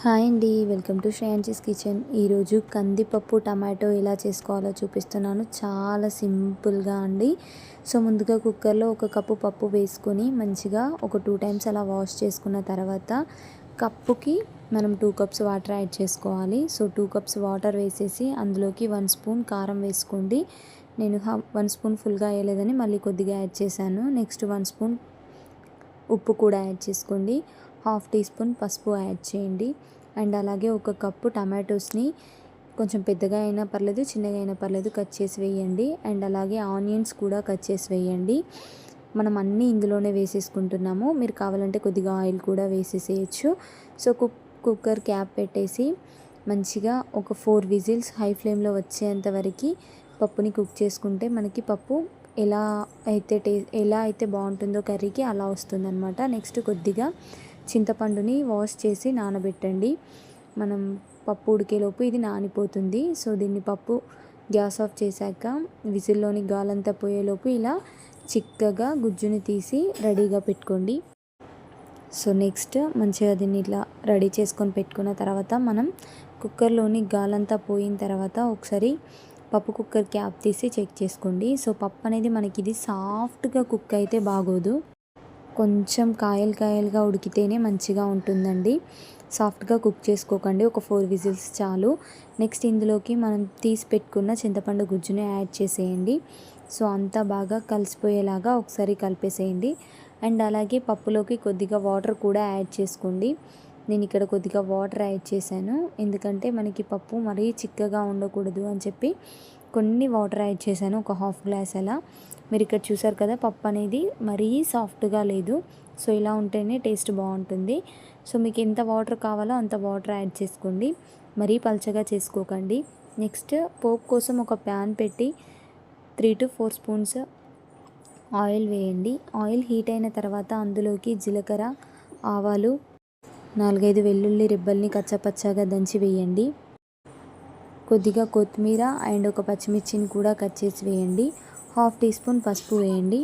Hi అండి welcome to శ్రేయాంచీస్ kitchen. ఈరోజు కందిపప్పు టమాటో ఎలా చేసుకోవాలో చూపిస్తున్నాను. చాలా సింపుల్గా అండి. సో ముందుగా కుక్కర్లో ఒక కప్పు పప్పు వేసుకొని మంచిగా ఒక టూ టైమ్స్ అలా వాష్ చేసుకున్న తర్వాత కప్పుకి మనం టూ కప్స్ వాటర్ యాడ్ చేసుకోవాలి. సో టూ కప్స్ వాటర్ వేసేసి అందులోకి వన్ స్పూన్ కారం వేసుకోండి. నేను వన్ స్పూన్ ఫుల్గా వేయలేదని మళ్ళీ కొద్దిగా యాడ్ చేశాను. నెక్స్ట్ వన్ స్పూన్ ఉప్పు కూడా యాడ్ చేసుకోండి. హాఫ్ టీ స్పూన్ పసుపు యాడ్ చేయండి. అండ్ అలాగే ఒక కప్పు టమాటోస్ని కొంచెం పెద్దగా అయినా పర్లేదు చిన్నగా అయినా పర్లేదు కట్ చేసి వేయండి. అండ్ అలాగే ఆనియన్స్ కూడా కట్ చేసి వేయండి. మనం అన్నీ ఇందులోనే వేసేసుకుంటున్నాము. మీరు కావాలంటే కొద్దిగా ఆయిల్ కూడా వేసేసేయచ్చు. సో కుక్ కుక్కర్ క్యాప్ పెట్టేసి మంచిగా ఒక ఫోర్ విజిల్స్ హై ఫ్లేమ్లో వచ్చేంత వరకు పప్పుని కుక్ చేసుకుంటే మనకి పప్పు ఎలా అయితే టే ఎలా అయితే బాగుంటుందో కర్రీకి అలా వస్తుందన్నమాట. నెక్స్ట్ కొద్దిగా చింతపండుని వాష్ చేసి నానబెట్టండి. మనం పప్పు ఉడికేలోపు ఇది నానిపోతుంది. సో దీన్ని పప్పు గ్యాస్ ఆఫ్ చేశాక విజిల్లోని గాలంతా పోయేలోపు ఇలా చిక్కగా గుజ్జుని తీసి రెడీగా పెట్టుకోండి. సో నెక్స్ట్ మంచిగా దీన్ని ఇట్లా రెడీ చేసుకొని పెట్టుకున్న తర్వాత మనం కుక్కర్లోని గాలంతా పోయిన తర్వాత ఒకసారి పప్పు కుక్కర్ క్యాప్ తీసి చెక్ చేసుకోండి. సో పప్పు అనేది మనకి ఇది సాఫ్ట్గా కుక్ అయితే బాగోదు. కొంచెం కాయలు కాయలుగా ఉడికితేనే మంచిగా ఉంటుందండి. సాఫ్ట్గా కుక్ చేసుకోకండి. ఒక ఫోర్ విజిల్స్ చాలు. నెక్స్ట్ ఇందులోకి మనం తీసి పెట్టుకున్న చింతపండు గుజ్జుని యాడ్ చేసేయండి. సో అంతా బాగా కలిసిపోయేలాగా ఒకసారి కలిపేసేయండి. అండ్ అలాగే పప్పులోకి కొద్దిగా వాటర్ కూడా యాడ్ చేసుకోండి. నేను ఇక్కడ కొద్దిగా వాటర్ యాడ్ చేశాను. ఎందుకంటే మనకి పప్పు మరీ చిక్కగా ఉండకూడదు అని చెప్పి కొన్ని వాటర్ యాడ్ చేశాను ఒక హాఫ్ గ్లాస్ అలా. మీరు ఇక్కడ చూసారు కదా పప్పు అనేది మరీ సాఫ్ట్గా లేదు. సో ఇలా ఉంటేనే టేస్ట్ బాగుంటుంది. సో మీకు ఎంత వాటర్ కావాలో అంత వాటర్ యాడ్ చేసుకోండి. మరీ పల్చగా చేసుకోకండి. నెక్స్ట్ పోపు కోసం ఒక ప్యాన్ పెట్టి three to four spoons oil వేయండి. ఆయిల్ హీట్ అయిన తర్వాత అందులోకి జీలకర్ర ఆవాలు నాలుగైదు వెల్లుల్లి రిబ్బల్ని కచ్చపచ్చగా దంచి వేయండి. కొద్దిగా కొత్తిమీర అండ్ ఒక పచ్చిమిర్చిని కూడా కట్ చేసి వేయండి. హాఫ్ టీ స్పూన్ పసుపు వేయండి.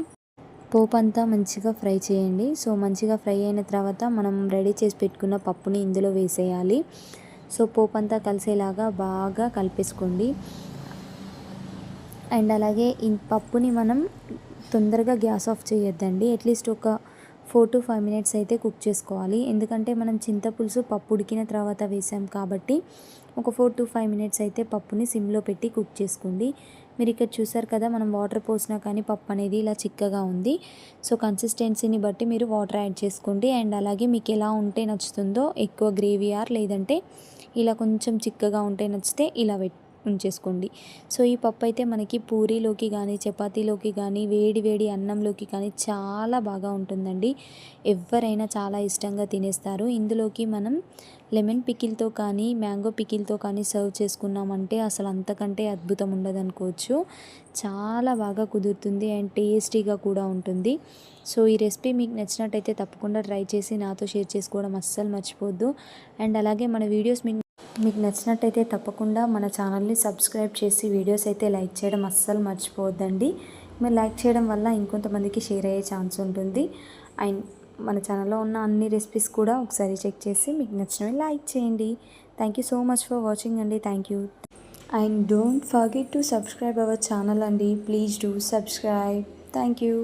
పోపు అంతా మంచిగా ఫ్రై చేయండి. సో మంచిగా ఫ్రై అయిన తర్వాత మనం రెడీ చేసి పెట్టుకున్న పప్పుని ఇందులో వేసేయాలి. సో పోపు అంతా కలిసేలాగా బాగా కలిపేసుకోండి. అండ్ అలాగే ఈ పప్పుని మనం తొందరగా గ్యాస్ ఆఫ్ చేయొద్దండి. అట్లీస్ట్ ఒక ఫోర్ టు ఫైవ్ మినిట్స్ అయితే కుక్ చేసుకోవాలి. ఎందుకంటే మనం చింతపులుసు పప్పు ఉడికిన తర్వాత వేసాం కాబట్టి ఒక ఫోర్ టు ఫైవ్ మినిట్స్ అయితే పప్పుని సిమ్లో పెట్టి కుక్ చేసుకోండి. మీరు ఇక్కడ చూసారు కదా మనం వాటర్ పోసినా కానీ పప్పు అనేది ఇలా చిక్కగా ఉంది. సో కన్సిస్టెన్సీని బట్టి మీరు వాటర్ యాడ్ చేసుకోండి. అండ్ అలాగే మీకు ఎలా ఉంటే నచ్చుతుందో ఎక్కువ గ్రేవీ ఆర్ లేదంటే ఇలా కొంచెం చిక్కగా ఉంటే నచ్చితే ఇలా పెట్టి ఉంచేసుకోండి. సో ఈ పప్పు అయితే మనకి పూరీలోకి కానీ చపాతీలోకి కానీ వేడి వేడి అన్నంలోకి కానీ చాలా బాగా ఉంటుందండి. ఎవరైనా చాలా ఇష్టంగా తినేస్తారు. ఇందులోకి మనం లెమన్ పికిల్తో కానీ మ్యాంగో పికిల్తో కానీ సర్వ్ చేసుకున్నామంటే అసలు అంతకంటే అద్భుతం ఉండదనుకోవచ్చు. చాలా బాగా కుదురుతుంది అండ్ టేస్టీగా కూడా ఉంటుంది. సో ఈ రెసిపీ మీకు నచ్చినట్టయితే తప్పకుండా ట్రై చేసి నాతో షేర్ చేసుకోవడం అస్సలు మర్చిపోద్దు. అండ్ అలాగే మన వీడియోస్ మీకు మీకు నచ్చినట్టయితే తప్పకుండా మన ఛానల్ని సబ్స్క్రైబ్ చేసి వీడియోస్ అయితే లైక్ చేయడం అస్సలు మర్చిపోవద్దండి. మీరు లైక్ చేయడం వల్ల ఇంకొంతమందికి షేర్ అయ్యే ఛాన్స్ ఉంటుంది. అండ్ మన ఛానల్లో ఉన్న అన్ని రెసిపీస్ కూడా ఒకసారి చెక్ చేసి మీకు నచ్చినవి లైక్ చేయండి. Thank you so much for watching అండి. Thank you. And don't forget to subscribe our channel అండి. Please do subscribe. Thank you.